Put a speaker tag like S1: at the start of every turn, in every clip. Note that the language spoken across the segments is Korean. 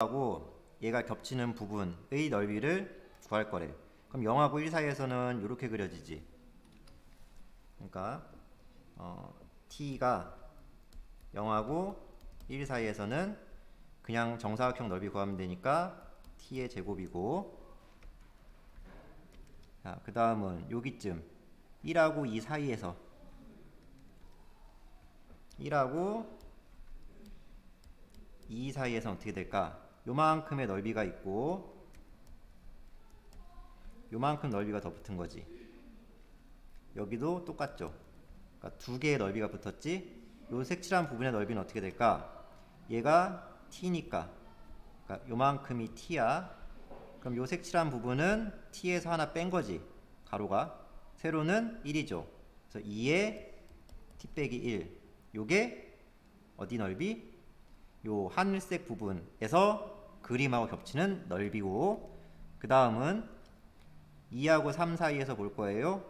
S1: 하고 얘가 겹치는 부분의 넓이를 구할 거래. 그럼 0하고 1 사이에서는 이렇게 그려지지. 그러니까 어, t가 0하고 1 사이에서는 그냥 정사각형 넓이 구하면 되니까 t의 제곱이고 자, 그 다음은 여기쯤 1하고 2 사이에서 1하고 2 사이에서 어떻게 될까? 요만큼의 넓이가 있고 요만큼 넓이가 더 붙은 거지. 여기도 똑같죠. 그러니까 두 개의 넓이가 붙었지. 요 색칠한 부분의 넓이는 어떻게 될까? 얘가 t니까. 그러니까 요만큼이 t야. 그럼 요 색칠한 부분은 t에서 하나 뺀 거지. 가로가. 세로는 1이죠. 그래서 2에 t 빼기 1. 요게 어디 넓이? 요 하늘색 부분에서 그림하고 겹치는 넓이고 그 다음은 2하고 3 사이에서 볼 거예요.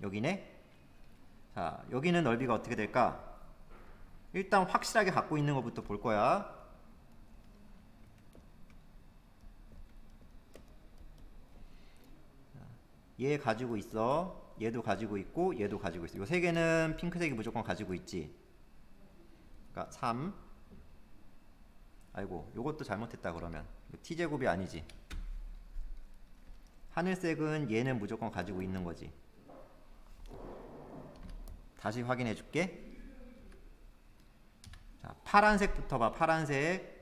S1: 여기네. 자, 여기는 넓이가 어떻게 될까? 일단 확실하게 갖고 있는 것부터 볼 거야. 얘 가지고 있어. 얘도 가지고 있고 얘도 가지고 있어. 요 세 개는 핑크색이 무조건 가지고 있지. 그러니까 3 아이고 요것도 잘못했다 그러면. t제곱이 아니지. 하늘색은 얘는 무조건 가지고 있는 거지. 다시 확인해 줄게. 자 파란색부터 봐 파란색.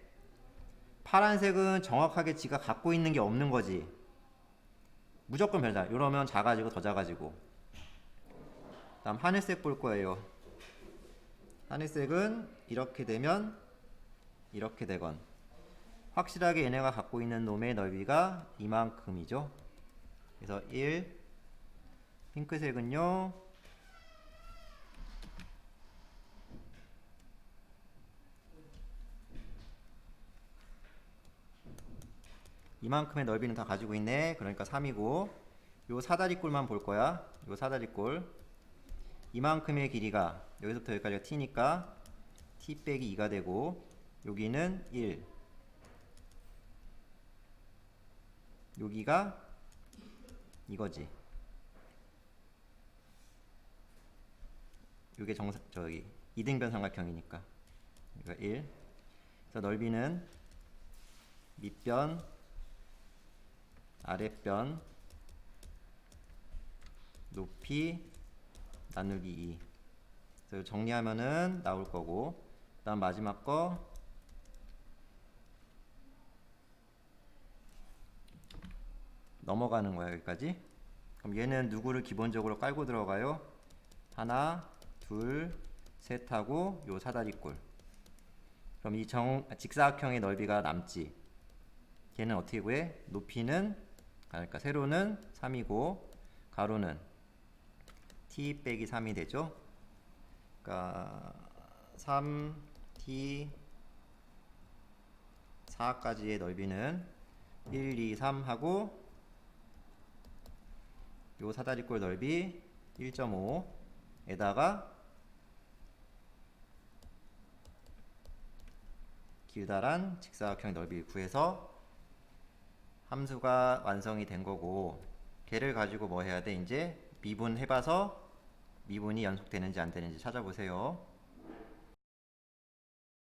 S1: 파란색은 정확하게 지가 갖고 있는 게 없는 거지. 무조건 별다. 이러면 작아지고 더 작아지고. 다음 하늘색 볼 거예요. 하늘색은 이렇게 되면 이렇게 되건 확실하게 얘네가 갖고 있는 놈의 넓이가 이만큼이죠. 그래서 1 핑크색은요. 이만큼의 넓이는 다 가지고 있네. 그러니까 3이고 요 사다리꼴만 볼 거야. 요 사다리꼴 이만큼의 길이가 여기서부터 여기까지가 t니까 t 빼기 2가 되고 여기는 1 여기가 이거지. 요게 정사 저기 이등변 삼각형이니까. 여기가 1 그래서 넓이는 밑변 아랫변 높이 나누기 2 그래서 정리하면은 나올 거고. 그 다음 마지막 거 넘어가는 거야 여기까지? 그럼 얘는 누구를 기본적으로 깔고 들어가요? 하나 둘셋 하고 요 사다리꼴. 그럼 이 정 직사각형의 넓이가 남지. 걔는 어떻게 구해? 높이는 그러니까 세로는 3이고 가로는 t 빼기 3이 되죠? 그러니까 3t 4까지의 넓이는 1, 2, 3 하고 요 사다리꼴 넓이 1.5에다가 길다란 직사각형 넓이 구해서 함수가 완성이 된 거고 걔를 가지고 뭐 해야 돼 이제 미분 해봐서 미분이 연속되는지 안 되는지 찾아보세요.